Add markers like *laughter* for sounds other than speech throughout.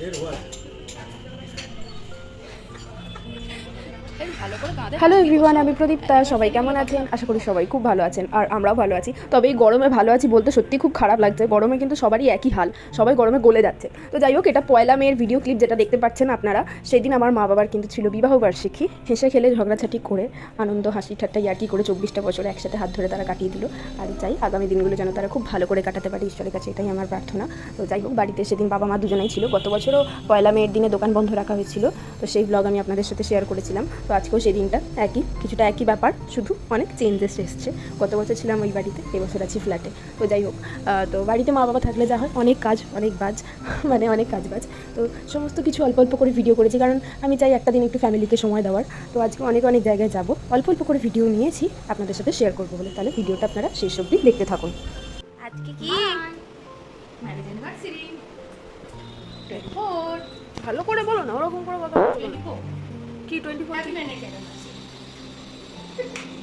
Did what? Hello everyone আমি প্রদীপ্তা সবাই কেমন আছেন? আশা করি সবাই খুব ভালো আছেন আর আমরাও ভালো আছি। তবে এই গরমে ভালো আছি বলতে সত্যি খুব খারাপ লাগছে। গরমে কিন্তু সবারই একই হাল সবাই গরমে গলে যাচ্ছে। তো যাই হোক এটা পয়লা মেয়ের ভিডিও ক্লিপ যেটা দেখতে পাচ্ছেন আপনারা সেই দিন আমার মা বাবার কিন্তু ছিল বিবাহ বার্ষিকী। হেসে খেলে ঝগড়াঝাটি করে আনন্দ হাসি ঠাট্টা ইয়ার্কি করে চব্বিশটা বছর একসাথে হাত ধরে তারা কাটিয়ে দিল। আর চাই আগামী দিনগুলো যেন তারা খুব ভালো করে কাটাতে পারে ঈশ্বরের কাছে এটাই আমার প্রার্থনা। তো যাই হোক বাড়িতে সেদিন বাবা মা দুজনেই ছিল। গত বছরও পয়লা মেয়ের দিনে দোকান বন্ধ রাখা হয়েছিল। তো সেই ব্লগ আমি আপনাদের সাথে শেয়ার করেছিলাম। তো আজকেও সেই দিনটা। একই কিছুটা একই ব্যাপার শুধু অনেক চেঞ্জেস এসছে। গত বছর ছিলাম ওই বাড়িতে এবছর আছি ফ্ল্যাটে তো যাই হোক তো বাড়িতে মা বাবা থাকলে যা হয় অনেক কাজ অনেক বাজ *laughs* মানে অনেক কাজ বাজ। তো সমস্ত কিছু অল্প অল্প করে ভিডিও করেছি কারণ আমি চাই একটা দিন একটু ফ্যামিলিকে সময় দেওয়ার। তো আজকে অনেক অনেক জায়গায় যাব। অল্প অল্প করে ভিডিও নিয়েছি আপনাদের সাথে শেয়ার করব বলে। তাহলে ভিডিওটা আপনারা শেষ অবধি দেখতে থাকুন। আজকে কি? ম্যারেজ অ্যানিভার্সারি ভালো করে বলো না ওরকম করে কথা বলো। কি টোয়েন্টি ফোর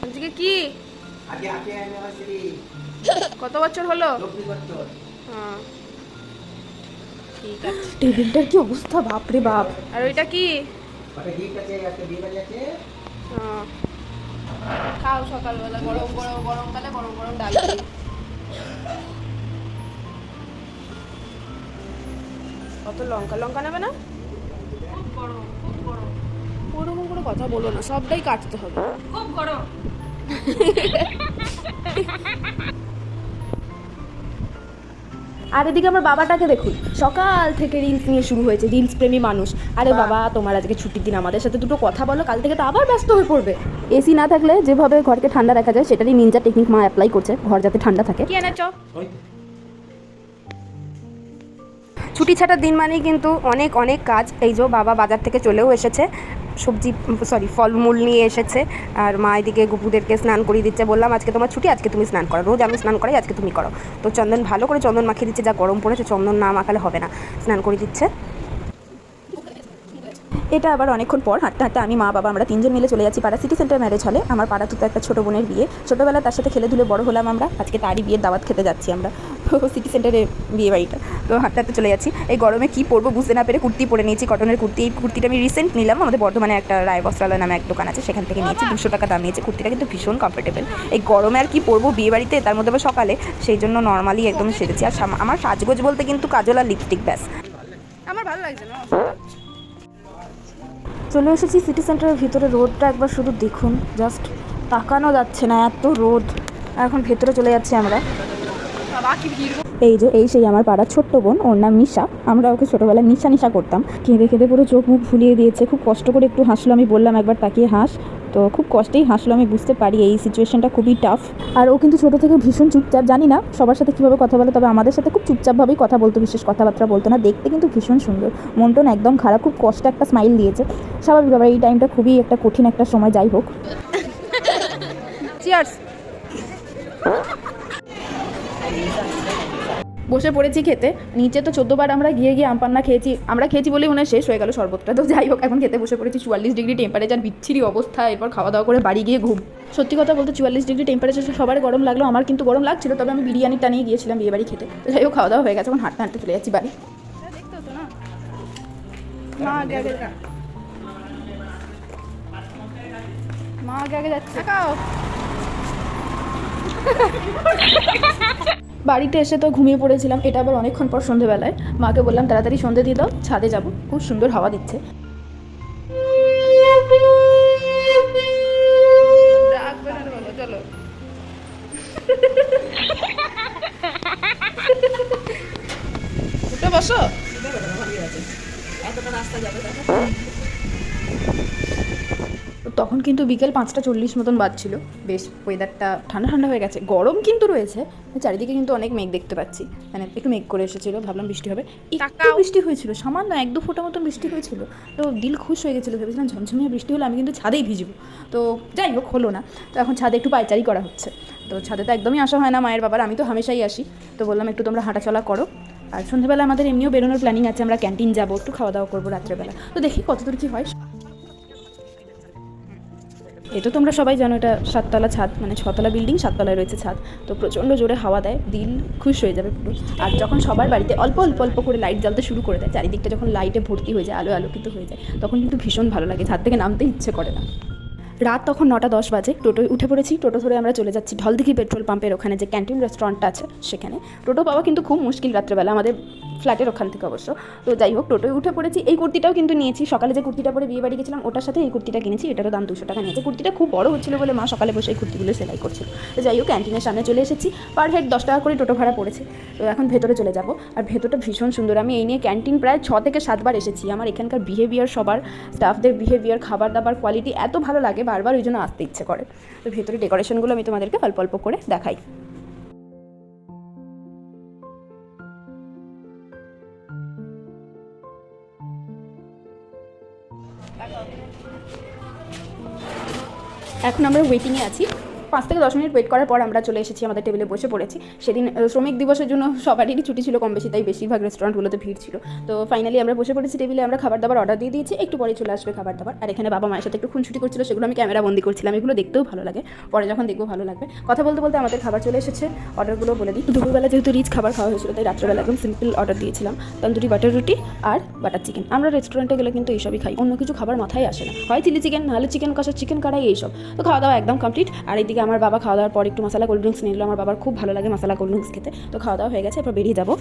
আজকে কি? কত বছর হলো? হ্যাঁ। ঠিক আছে। টেবিলটার কি অবস্থা? বাপরে বাপ। আর ওইটা কি? হ্যাঁ। খাও সকালবেলা গরম গরম গরমকালে গরম গরম ডাল কত লঙ্কা? লঙ্কা নেবে না? খুব গরম। কথা বলো না সবটাই কাটতে হবে। খুব গরম। আর এদিকে আমার বাবাটাকে দেখুন সকাল থেকে রিলস নিয়ে শুরু হয়েছে রিলস প্রেমী মানুষ। আরে বাবা তোমার আজকে ছুটির দিন আমাদের সাথে দুটো কথা বলো কাল থেকে তো আবার ব্যস্ত হয়ে পড়বে। এসি না থাকলে যেভাবে ঘরকে ঠান্ডা রাখা যায় সেটারই নিনজা টেকনিক মা অ্যাপ্লাই করছে ঘর যাতে ঠান্ডা থাকে। কি এনেছ? ছুটি ছাটার দিন মানেই কিন্তু অনেক অনেক কাজ। এই যে বাবা বাজার থেকে চলেও এসেছে। সবজি সরি ফলমূল নিয়ে এসেছে। আর মা এদিকে গুপুদেরকে স্নান করিয়ে দিচ্ছে। বললাম, আজকে তোমার ছুটি, আজকে তুমি স্নান করো। রোজ আমি স্নান করাই, আজকে তুমি করো। তো চন্দন ভালো করে চন্দন মাখিয়ে দিচ্ছে। যা গরম পড়েছে, চন্দন না মাখালে হবে না। স্নান করিয়ে দিচ্ছে। এটা আবার অনেকক্ষণ পর হাঁটতে হাঁটতে আমি মা, বাবা, আমরা তিনজন মিলে চলে যাচ্ছি পাড়া সিটি সেন্টার ম্যারেজ হলে আমার পাড়া তো একটা ছোটো বোনের বিয়ে। ছোটোবেলা তার সাথে খেলে ধুলে বড় হলাম আমরা। আজকে তারই বিয়ের দাওয়াত খেতে যাচ্ছি আমরা। *laughs* সিটি সেন্টারে বিয়ে বাড়িটা। তো হাঁটতে হাঁটতে চলে যাচ্ছি। এই গরমে কী পরবো বুঝতে না পেরে কুর্তি পরে নিয়েছি কটনের কুর্তি। এই কুর্তিটা আমি রিসেন্ট নিলাম আমাদের বর্ধমানে একটা রায় বস্ত্রালয় নামে এক দোকান আছে সেখান থেকে নিয়েছি দুশো টাকা দাম নিয়েছে। কুর্তিটা কিন্তু ভীষণ কমফোর্টেবল এই গরমে আর কি পরবো বিয়ে বাড়িতে তার মধ্যে আবার সকালে সেই জন্য নর্মালি একদম সেরেছি আর আমার সাজগোজ বলতে কিন্তু কাজল আর লিপস্টিক ব্যাস। আমার ভালো লাগছে না। চলে এসেছি সিটি সেন্টারের ভিতরে রোডটা একবার শুধু দেখুন। জাস্ট তাকানো যাচ্ছে না এত রোদ। এখন ভেতরে চলে যাচ্ছি আমরা। এই যে, এই সেই আমার পাড়ার ছোট্ট বোন, ওর নাম নিশা। আমরা ওকে ছোটোবেলায় নিশা নিশা করতাম। কেঁদে কেঁদে পুরো চোখ মুখ ফুলিয়ে দিয়েছে। খুব কষ্ট করে একটু হাসলো, আমি বললাম, একবার তাকিয়ে হাস। তো খুব কষ্টেই হাসলো, আমি বুঝতে পারি এই সিচুয়েশনটা খুবই টাফ আর ও কিন্তু ছোটো থেকে ভীষণ চুপচাপ, জানি না, সবার সাথে কীভাবে কথা বলে, তবে আমাদের সাথে খুব চুপচাপভাবেই কথা বলতো, বিশেষ কথাবার্তা বলতো না। দেখতে কিন্তু ভীষণ সুন্দর। মন টন একদম খারাপ, খুব কষ্টে একটা স্মাইল দিয়েছে। স্বাভাবিক ব্যাপার, এই টাইমটা খুবই একটা কঠিন একটা সময়, যাই হোক। চিয়ার্স বসে পড়েছি খেতে। নিচে তো চোদ্দোবার আমরা গিয়ে গিয়ে আমপান্না খেয়েছি। আমরা খেয়েছি বলেই মনে শেষ হয়ে গেল শরবতটা। তো যাই হোক, এখন খেতে বসে পড়েছি চুয়াল্লিশ ডিগ্রি টেম্পারেচার বিচ্ছিরি অবস্থা। এরপর খাওয়া দাওয়া করে বাড়ি গিয়ে ঘুম। সত্যি কথা বলতে চুয়াল্লিশ ডিগ্রি টেম্পারেচার সবার গরম লাগল। আমার কিন্তু গরম লাগছিল, তবে আমি বিরিয়ানি টানিয়ে গিয়েছিলাম বিয়ে বাড়ি খেতে। তো যাই হোক, খাওয়া দাওয়া হয়ে গেছে, এখন হাঁটতে হাঁটতে চলে যাচ্ছি বাড়ি। মা আগে আগে যাচ্ছে। বাড়িতে এসে তো ঘুমিয়ে পড়েছিলাম এটা আবার অনেকক্ষণ পর সন্ধেবেলায়। মাকে বললাম তাড়াতাড়ি সন্ধে দিয়ে দাও ছাদে যাব। খুব সুন্দর হাওয়া দিচ্ছে। চলো উঠে বসো। তখন কিন্তু বিকেল পাঁচটা চল্লিশ মতন বাজছিল। বেশ ওয়েদারটা ঠান্ডা ঠান্ডা হয়ে গেছে। গরম কিন্তু রয়েছে চারিদিকে কিন্তু অনেক মেঘ দেখতে পাচ্ছি। মানে একটু মেঘ করে এসেছিল ভাবলাম বৃষ্টি হবে। একটু বৃষ্টি হয়েছিল সামান্য এক দু ফোঁটা মতন বৃষ্টি হয়েছিল। তো দিল খুশ হয়ে গেছিল ভেবেছিলাম ঝমঝমিয়ে বৃষ্টি হলে আমি কিন্তু ছাদেই ভিজবো। তো যাই হোক হলো না। তো এখন ছাদে একটু পায়চারি করা হচ্ছে। তো ছাদে তো একদমই আসা হয় না মায়ের বাবার আমি তো হামেশাই আসি। তো বললাম একটু তোমরা হাঁটাচলা করো। আর সন্ধ্যেবেলা আমাদের এমনিও বেরোনোর প্ল্যানিং আছে আমরা ক্যান্টিন যাব একটু খাওয়া দাওয়া করব রাত্রেবেলা। তো দেখি কতদূর কী হয়। এটা তোমরা সবাই জানো, এটা সাততলা ছাদ মানে ছতলা বিল্ডিং সাততলায় রয়েছে ছাদ। তো প্রচণ্ড জোরে হাওয়া দেয় দিল খুশ হয়ে যাবে পুরো। আর যখন সবার বাড়িতে অল্প অল্প অল্প করে লাইট জ্বালতে শুরু করে দেয়, চারিদিকটা যখন লাইটে ভর্তি হয়ে যায়, আলো আলোকিত হয়ে যায়, তখন কিন্তু ভীষণ ভালো লাগে, ছাদ থেকে নামতে ইচ্ছে করে না। রাত তখন নটা দশ বাজে, টোটোয় উঠে পড়েছি, টোটো ধরে আমরা চলে যাচ্ছি ঢলদিঘি পেট্রোল পাম্পের ওখানে যে ক্যান্টিন রেস্টুরেন্টটা আছে সেখানে। টোটো পাওয়া কিন্তু খুব মুশকিল রাত্রেবেলা, আমাদের ফ্ল্যাটের ওখান থেকে অবশ্য। তো যাই হোক, টোটোয় উঠে পড়েছি। এই কুর্তিটাও কিন্তু নিয়েছি। সকালে যে কুর্তিটা পরে বিয়ে বাড়ি গেছিলাম, ওটার সাথে এই কুর্তিটা কিনেছি। এটারও দাম দুশো টাকা নিয়েছে। কুর্তিটা খুব বড় হচ্ছিল বলে মা সকালে বসে এই কুর্তিগুলো সেলাই করছিল। তো যাই হোক, ক্যান্টিনের সামনে চলে এসেছি। পার হেড দশ টাকা করে টোটো ভাড়া পড়েছে। তো এখন ভেতরে চলে যাব। আর ভেতরটা ভীষণ সুন্দর। আমি এই নিয়ে ক্যান্টিন প্রায় ছ থেকে সাতবার এসেছি। আমার এখানকার বিহেভিয়ার সবার স্টাফদের বিহেভিয়ার খাবার দাবার কোয়ালিটি এত ভালো লাগে, বারবার ওই জন্য আসতে ইচ্ছে করে। তো ভেতরে ডেকোরেশনগুলো আমি তোমাদেরকে অল্প অল্প করে দেখাই। এখন আমরা ওয়েটিংয়ে আছি। পাঁচ থেকে দশ মিনিট ওয়েট করার পর আমরা চলে এসেছি আমাদের টেবিলে বসে পড়েছি। সেদিন শ্রমিক দিবসের জন্য সবারই ছুটি ছিল কম বেশি, তাই বেশিরভাগ রেস্টুরেন্টগুলোতে ভিড় ছিল। তো ফাইনালি আমরা বসে পড়েছি টেবিলে আমরা খাবার দাবার অর্ডার দিয়ে দিয়েছি, একটু পরে চলে আসবে খাবার দাবার। আর এখানে বাবা মায়ের সাথে একটু খুনছুটি করছিল, সেগুলো আমি ক্যামেরা বন্দি করছিলাম, এগুলো দেখতেও ভালো লাগে। পরে যখন দেখব ভালো লাগবে। কথা বলতে বলতে আমাদের খাবার চলে এসেছে অর্ডারগুলো বলে দিই। দুপুরবেলা যেহেতু রিচ খাবার খাওয়া হয়েছিল, তাই রাত্রেবেলা একদম সিম্পল অর্ডার দিয়েছিলাম। তন্দুরি বাটার রুটি আর বাটার চিকেন আমরা রেস্টুরেন্টে গেলে কিন্তু এইসবই খাই, অন্য কিছু খাবার মাথায় আসে না। হয় চিলি চিকেন নাহলে চিকেন কষা চিকেন কড়াই এইসব। তো খাওয়া দাওয়া একদম কমপ্লিট আর এইদিকে আমার বাবা খাওয়া দাওয়ার পর একটু মশলা কোল্ড ড্রিঙ্কস নিয়ে আমার বাবার খুব ভালো লাগে মশলা কোল্ড ড্রিঙ্কস খেতে। তো খাওয়া দাওয়া হয়ে গেছে, এরপর বেরিয়ে যাব।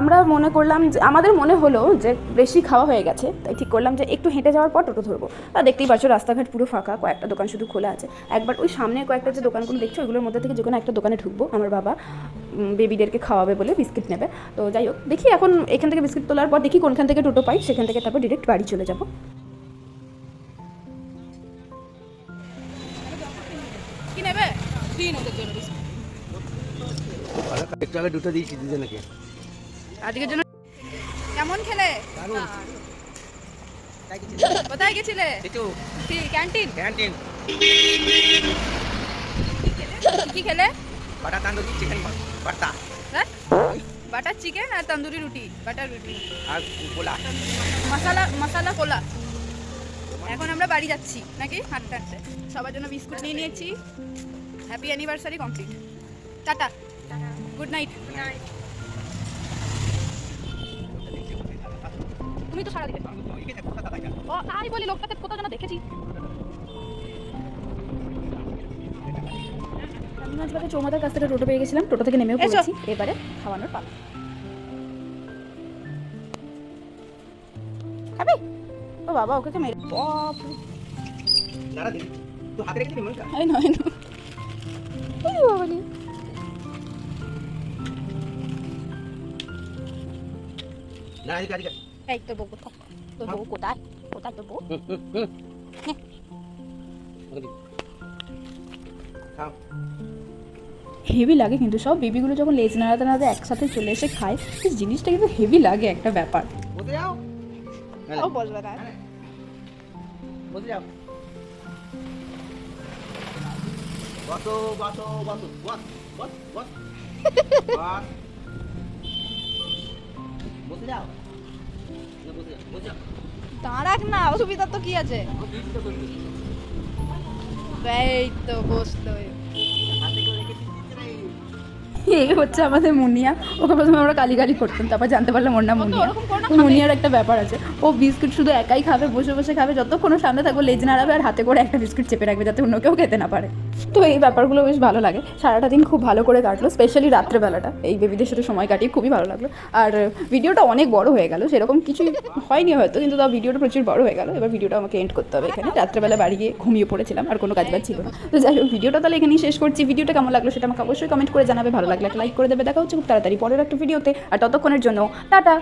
আমরা মনে করলাম যে, আমাদের মনে হলো যে, বেশি খাওয়া হয়ে গেছে। তাই ঠিক করলাম যে, একটু হেঁটে যাওয়ার পর টোটো ধরবো। আর দেখতেই পাচ্ছ, রাস্তাঘাট পুরো ফাঁকা, কয়েকটা দোকান শুধু খোলা আছে। একবার ওই সামনে কয়েকটা যে দোকানগুলো দেখছ, ওইগুলোর মধ্যে থেকে যে কোনো একটা দোকানে ঢুকবো। আমার বাবা বেবিদেরকে খাওয়াবে বলে বিস্কিট নেবে। তো যাই হোক, দেখি এখন এখান থেকে বিস্কিট তোলার পর দেখি কোনখান থেকে টোটো পাই, সেখান থেকে তারপর ডিরেক্ট বাড়ি চলে যাব। একটু আগে দুটো দিয়েছি দুজনকে। আজকের জন্য কেমন খেলে? কোথায় গেছিলে? কি ক্যান্টিন? ক্যান্টিন। কি খেলে? বাটা তান্দুরি চিকেন বাটা হ্যাঁ? বাটার চিকেন আর তন্দুরি রুটি বাটার রুটি। আর পোলা। মশালা মশালা কোলা এখন আমরা বাড়ি যাচ্ছি নাকি? হাঁটতে হাঁটতে। সবার জন্য বিস্কুট নিয়ে নিয়েছি। Happy anniversary complete tata. Good night তুমি তো সারা দিবে ও তাই বলি লোকটাকে কোথাও যেন দেখেছি। রানীগঞ্জবাজার চৌমাথার কাছ থেকে টোটো পেয়ে গেছিলাম। টোটো থেকে নেমেও। পড়েছি। এবারে খাওয়ানোর পালা। খাবি? ও বাবা ওকে কে মেরে বাপ এই নয় নয়। এই বাবা রে। না এদিকে এদিকে এই তোর বউ কোথায়? তোর বউ কোথায়? কোথায় তোর বউ? খাও। হেভি লাগে কিন্তু সব। বেবিগুলো যখন লেজ নাড়াতে নাড়াতে একসাথে চলে এসে খায় এই জিনিসটা কিন্তু হেভি লাগে একটা ব্যাপার। বসে যাও। ও বলবে না। বসে যাও। বসো বসো। বসো বস বস। *laughs* দাঁড়াক না অসুবিধা তো কি আছে? এই তো রে এই হচ্ছে আমাদের মুনিয়া। ওকে প্রথমে আমরা কালি গালি করতাম তারপর জানতে পারলাম ওর নাম মুনিয়া। মুনিয়ার একটা ব্যাপার আছে। ও বিস্কুট শুধু একাই খাবে বসে বসে খাবে যতক্ষণ সামনে থাকবে লেজ নাড়াবে আর হাতে করে একটা বিস্কুট চেপে রাখবে যাতে অন্য কেউ খেতে না পারে। তো এই ব্যাপারগুলো বেশ ভালো লাগে। সারাটা দিন খুব ভালো করে কাটলো স্পেশালি রাত্রেবেলাটা। এই বেবিদের সাথে সময় কাটিয়ে খুবই ভালো লাগল। আর ভিডিওটা অনেক বড় হয়ে গেল, সেরকম কিছুই হয়নি হয়তো, কিন্তু তাও ভিডিওটা প্রচুর বড় হয়ে গেল। এবার ভিডিওটা আমাকে এন্ড করতে হবে এখানে। রাত্রেবেলা বাড়ি গিয়ে ঘুমিয়ে পড়েছিলাম, আর কোনো কাজ বাজ ছিল না। তো যাই হোক ভিডিওটা তাহলে এখানেই শেষ করছি। ভিডিওটা কেমন লাগল সেটা আমাকে অবশ্যই কমেন্ট করে জানাবে। ভালো লাগলে একটা লাইক করে দেবে। দেখা হচ্ছে খুব তাড়াতাড়ি পরের একটা ভিডিওতে আর ততক্ষণের জন্য, টাটা!